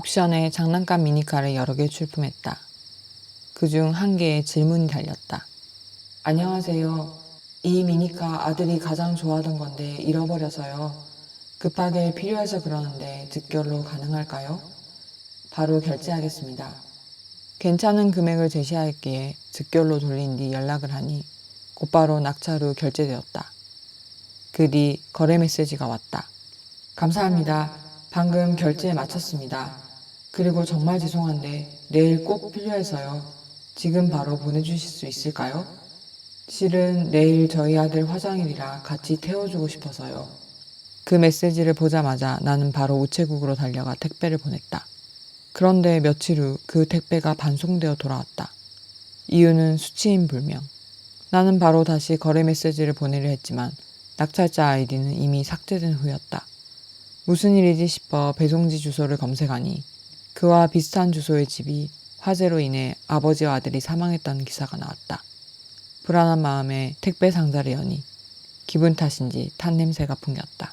옥션에 장난감 미니카를 여러 개 출품했다. 그 중 한 개에 질문이 달렸다. 안녕하세요. 이 미니카 아들이 가장 좋아하던 건데 잃어버려서요. 급하게 필요해서 그러는데 즉결로 가능할까요? 바로 결제하겠습니다. 괜찮은 금액을 제시하였기에 즉결로 돌린 뒤 연락을 하니 곧바로 낙찰 후 결제되었다. 그 뒤 거래 메시지가 왔다. 감사합니다. 방금 결제 마쳤습니다. 그리고 정말 죄송한데 내일 꼭 필요해서요. 지금 바로 보내주실 수 있을까요? 실은 내일 저희 아들 화장일이라 같이 태워주고 싶어서요. 그 메시지를 보자마자 나는 바로 우체국으로 달려가 택배를 보냈다. 그런데 며칠 후 그 택배가 반송되어 돌아왔다. 이유는 수치인 불명. 나는 바로 다시 거래 메시지를 보내려 했지만 낙찰자 아이디는 이미 삭제된 후였다. 무슨 일이지 싶어 배송지 주소를 검색하니 그와 비슷한 주소의 집이 화재로 인해 아버지와 아들이 사망했다는 기사가 나왔다. 불안한 마음에 택배 상자를 여니 기분 탓인지 탄 냄새가 풍겼다.